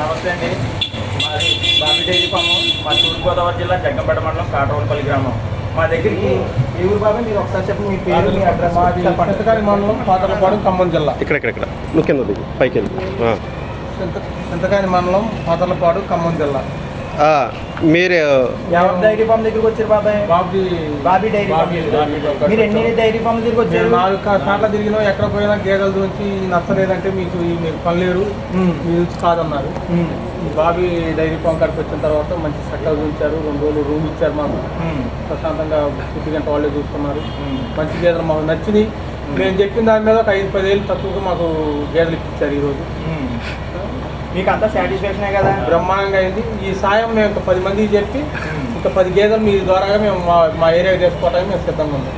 నమస్తే అండి. మాది బాబీ డైరీ ఫామ్. మా తూర్పుగోదావరి జిల్లా జగ్గంపేట మండలం కాటవలపల్లి గ్రామం. మా దగ్గరికి ఏ ఊరు బాబా మీరు ఒకసారి చెప్పండి మీ పేరు మీ అడ్రస్ మాది. చింతకాని మండలం పాతలపాడు ఖమ్మం జిల్లా. ఇక్కడ ఇక్కడ ఇక్కడ. నువ్వు కింద పైకి చింతకాని మండలం పాతలపాడు ఖమ్మం జిల్లా. మీరు ఎవరి డైరీ ఫామ్ దగ్గరికి వచ్చారు బాబాయ్? Bobby Bobby dairy farm. మీరు ఎన్ని డైరీ ఫామ్ దగ్గరికి నేను వచ్చారు నాలుగు సార్లు తిరిగినా ఎక్కడ పోయినా గేదెల గురించి నచ్చలేదంటే మీకు మీకు పనిలేరు. ఉమ్. మీ నుంచి కాదన్నారు. బాబీ డైరీ ఫామ్ కాడికి వచ్చిన తర్వాత మంచి సెట్టలు చూపించారు రెండు రోజులు రూమ్ ఇచ్చారు మాకు. ప్రశాంతంగా ఫుడ్ గంట వాళ్ళే చూసుకున్నారు. మంచి గేదెలు మాకు నచ్చినాయి. నేను చెప్పిన దాని మీద ఒక ఐదు పదేళ్ళు తక్కువగా మాకు గేదెలు ఇప్పించారు ఈరోజు. మీకు అంతా సాటిస్ఫాక్షనే కదా? బ్రహ్మాండంగా అయింది. ఈ సాయం మేము ఒక పది మందికి చెప్పి ఇంకా పది గేదెలు మీ ద్వారా మేము మా మా ఏరియాకి తీసుకోవడానికి మేము సిద్ధంగా ఉన్నాం.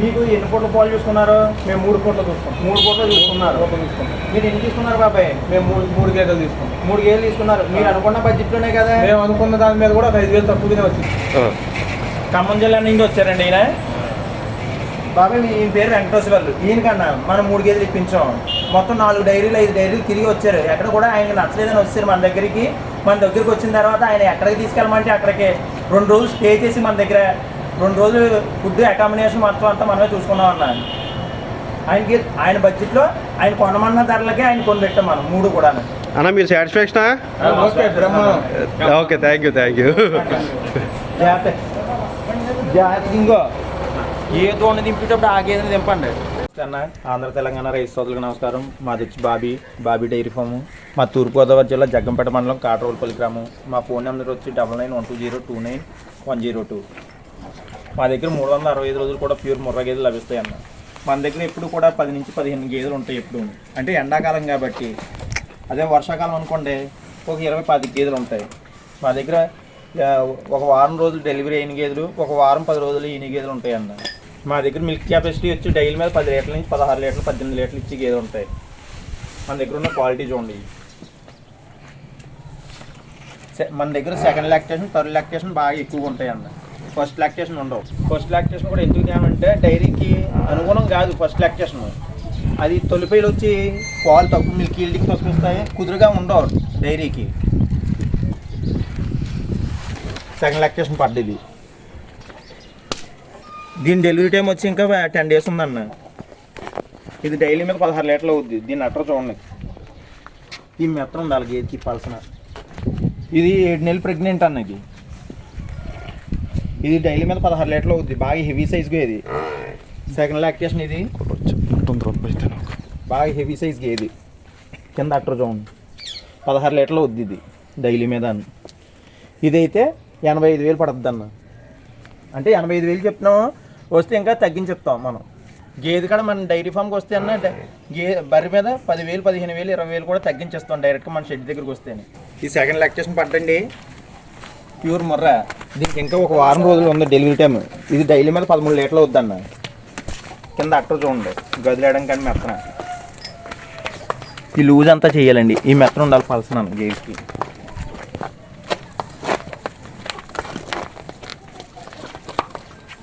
మీకు ఎన్ని పూట్ల పాలు చూసుకున్నారు? మేము మూడు పూటలు చూసుకుంటాం మూడు పూటలు చూసుకున్నారు. పూటలు తీసుకుంటాం మీరు ఎన్ని తీసుకున్నారు బాబాయ్? మేము మూడు మూడు గేదెలు తీసుకుంటాం మూడు గేలు తీసుకున్నారు. మీరు అనుకున్న బడ్జెట్లోనే కదా? మేము అనుకున్న దాని మీద కూడా ఒక ఐదు వేలు తక్కువగానే వచ్చింది. ఖమ్మం జిల్లా నుంచి వచ్చారండి ఈయన? బాబాయ్ మీ ఈయన పేరు వెంకటేశ్వర్లు ఈయన కన్నా మనం మూడు గేదెలు ఇప్పించాం. మొత్తం నాలుగు డైరీలు ఐదు డైరీలు తిరిగి వచ్చారు. ఎక్కడ కూడా ఆయనకి నచ్చలేదని వచ్చారు మన దగ్గరికి. మన దగ్గరికి వచ్చిన తర్వాత ఆయన ఎక్కడికి తీసుకెళ్ళమంటే అక్కడికి రెండు రోజులు స్టే చేసి మన దగ్గర రెండు రోజులు ఫుడ్ అకామిడేషన్ మొత్తం అంతా మనమే చూసుకున్నాం అన్న. ఆయనకి ఆయన బడ్జెట్లో ఆయన కొనమన్న ధరలకే ఆయన కొని పెట్టాం మనం మూడు కూడా అన్న మీరు సాటిస్ఫాక్షనా okay thank you thank you జాగ్రత్త. జాగ్రత్త. ఇంకో. ఏ దోణ దింపేటప్పుడు ఆ దింపండి అన్న ఆంధ్ర తెలంగాణ రైతు సోదరులకు నమస్కారం. మాది వచ్చి బాబీ బాబీ డైరీ ఫామ్. మా తూర్పుగోదావరి జిల్లా జగ్గంపేట మండలం కాటరోల్పల్లి గ్రామం. మా ఫోన్ నెంబర్ వచ్చి double nine one two zero two nine one zero two. మా దగ్గర మూడు వందల అరవై ఐదు రోజులు కూడా ప్యూర్ ముర్రా గేదెలు లభిస్తాయి అన్న. మన దగ్గర ఎప్పుడు కూడా పది నుంచి పదిహేను గేదెలు ఉంటాయి ఎప్పుడు. అంటే ఎండాకాలం కాబట్టి. అదే వర్షాకాలం అనుకోండి ఒక ఇరవై పది గేదెలు ఉంటాయి. మా దగ్గర ఒక వారం రోజులు డెలివరీ అయిన గేదెలు ఒక వారం పది రోజులు ఈయన గేదెలు ఉంటాయి అన్న. మా దగ్గర మిల్క్ కెపాసిటీ వచ్చి డైలీ మీద పది లీటర్ల నుంచి పదహారు లీటర్లు పద్దెనిమిది లీటర్లు ఇచ్చి గేదె ఉంటాయి. మన దగ్గర ఉన్న క్వాలిటీ చూడండి. సె- మన దగ్గర సెకండ్ లాక్టేషన్ థర్డ్ లాక్టేషన్ బాగా ఎక్కువగా ఉంటాయి అన్న ఫస్ట్ లాక్టేషన్ ఉండవు. ఫస్ట్ లాక్టేషన్ కూడా ఎందుకు తేమంటే డైరీకి అనుగుణం కాదు ఫస్ట్ లాక్టేషన్ అది తొలిపైలు వచ్చి పాలు తక్కువ మిల్క్ ఈల్డింగ్ తక్కువ వస్తాయి కుదురుగా ఉండవు డైరీకి సెకండ్ లాక్టేషన్ పడ్డది. దీని డెలివరీ టైం వచ్చి ఇంకా టెన్ డేస్ ఉందన్న. ఇది డైలీ మీద పదహారు లీటర్లు అవుద్ది. దీన్ని అట్ర చూడండి. ఈ మెత్తం ఉండాలి గేదెకి పలసన. ఇది ఏడు నెలలు ప్రెగ్నెంట్ అన్న ఇది. ఇది డైలీ మీద పదహారు లీటర్లు అవుద్ది. బాగా హెవీ సైజ్గా ఇది. సెకండ్ లాక్టేషన్ ఇది. బాగా హెవీ సైజ్ గేది కింద అట్ర చూడండి. పదహారు లీటర్లు అవుద్ది ఇది డైలీ మీద అన్న. ఇదైతే ఎనభై ఐదు వేలు పడుతుంది అన్న. అంటే ఎనభై ఐదు వేలు చెప్తున్నాము. వస్తే ఇంకా తగ్గించెప్తాం మనం. గేదె కాడ మన డైరీ ఫామ్కి వస్తే అన్న గే బర్రె మీద పదివేలు పదిహేను వేలు ఇరవై వేలు కూడా తగ్గించేస్తాం డైరెక్ట్గా మన షెడ్ దగ్గరికి వస్తే ఈ సెకండ్ లాక్టేషన్ పట్టండి ప్యూర్ మొర్ర. దీనికి ఇంకా ఒక వారం రోజులు ఉంది డెలివరీ టైం ఇది డైలీ మీద పదమూడు లీటర్లు వద్దన్న కింద అట్టర్ చూడండి. గదిలేయడం కానీ మెత్తన. ఈ లూజ్ అంతా చేయాలండి. ఈ మెత్తన ఉండాలి పలసనాను గేజ్కి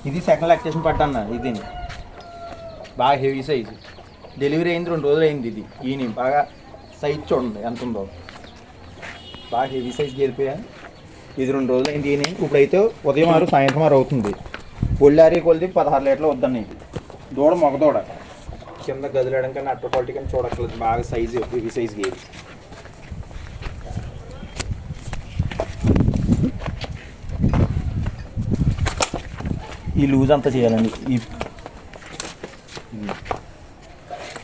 ఇది సెకండ్ లాక్టేషన్ పట్టన్న ఇది బాగా హెవీ సైజ్ డెలివరీ అయింది రెండు రోజులు అయింది ఇది. ఈయన బాగా సైజ్ చూడండి ఎంత ఉందో. బాగా హెవీ సైజ్ గెలిపోయా ఇది రెండు రోజులు అయింది ఈయన. ఇప్పుడైతే ఉదయం ఆరు సాయంత్రం ఆరు అవుతుంది. ఒళ్ళారి కొలిది పదహారు లీటర్లు వద్దన్న ఇది దూడ మొగదూడ. కింద గదిలేయడం కానీ అట్ట క్వాలిటీ కానీ చూడక్కర్లేదు. బాగా సైజు హెవీ సైజ్ గేది ఈ లూజ్ అంతా చేయాలండి. ఈ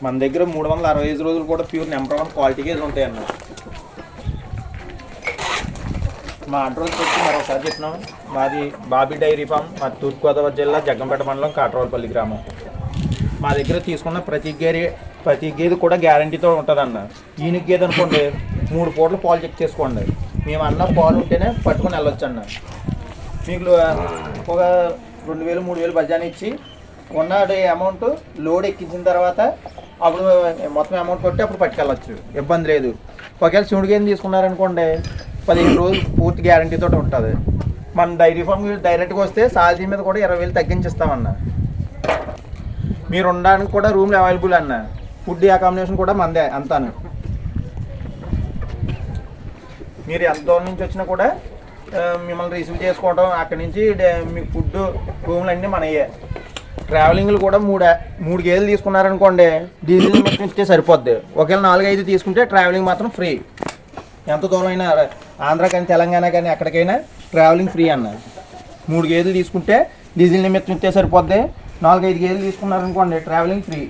మన దగ్గర మూడు వందల అరవై ఐదు రోజులు కూడా ప్యూర్ నెంబర్ వన్ క్వాలిటీ గేదెలు ఉంటాయి అన్న మా అడ్రస్ వచ్చి మరొకసారి చెప్తున్నాం. మాది బాబీ డైరీ ఫామ్ మా తూర్పుగోదావరి జిల్లా జగ్గంపేట మండలం కాట్రవాలపల్లి గ్రామం. మా దగ్గర తీసుకున్న ప్రతి గేరి ప్రతి గేదె కూడా గ్యారంటీతో ఉంటుందన్న. ఈయన గేదె అనుకోండి మూడు పూటలు పాలు చెక్ చేసుకోండి. మేము అన్న పాలు ఉంటేనే పట్టుకొని వెళ్ళొచ్చు అన్న మీకు ఒక రెండు వేలు మూడు వేలు బజాని ఇచ్చి ఉన్న అమౌంట్ లోడ్ ఎక్కించిన తర్వాత అప్పుడు మొత్తం అమౌంట్ కొట్టి అప్పుడు పట్టుకెళ్ళచ్చు. ఇబ్బంది లేదు. ఒకవేళ శివుడికి ఏం తీసుకున్నారనుకోండి పదిహేను రోజులు పూర్తి గ్యారంటీతో ఉంటుంది. మన డైరీ ఫామ్ డైరెక్ట్గా వస్తే సాలరీ మీద కూడా ఇరవై వేలు తగ్గించిస్తామన్న. మీరు ఉండడానికి కూడా రూమ్లు అవైలబుల్ అన్న. ఫుడ్ అకామిడేషన్ కూడా మందే అంతాను. మీరు ఎంత దూరం నుంచి వచ్చినా కూడా మిమ్మల్ని రిసీవ్ చేసుకోవడం అక్కడి నుంచి డే- మీకు ఫుడ్ రూమ్లు అన్నీ మనయ్యే ట్రావెలింగ్లు కూడా మూడు మూడు గేదెలు తీసుకున్నారనుకోండి డీజిల్ ఇస్తే సరిపోద్ది. ఒకవేళ నాలుగు ఐదు తీసుకుంటే ట్రావెలింగ్ మాత్రం ఫ్రీ. ఎంత దూరం అయినా ఆంధ్ర కానీ తెలంగాణ కానీ ఎక్కడికైనా ట్రావెలింగ్ ఫ్రీ అన్న. మూడు గేదెలు తీసుకుంటే డీజిల్ నిమిత్తం ఇస్తే సరిపోద్ది. నాలుగైదు గేదెలు తీసుకున్నారనుకోండి ట్రావెలింగ్ ఫ్రీ.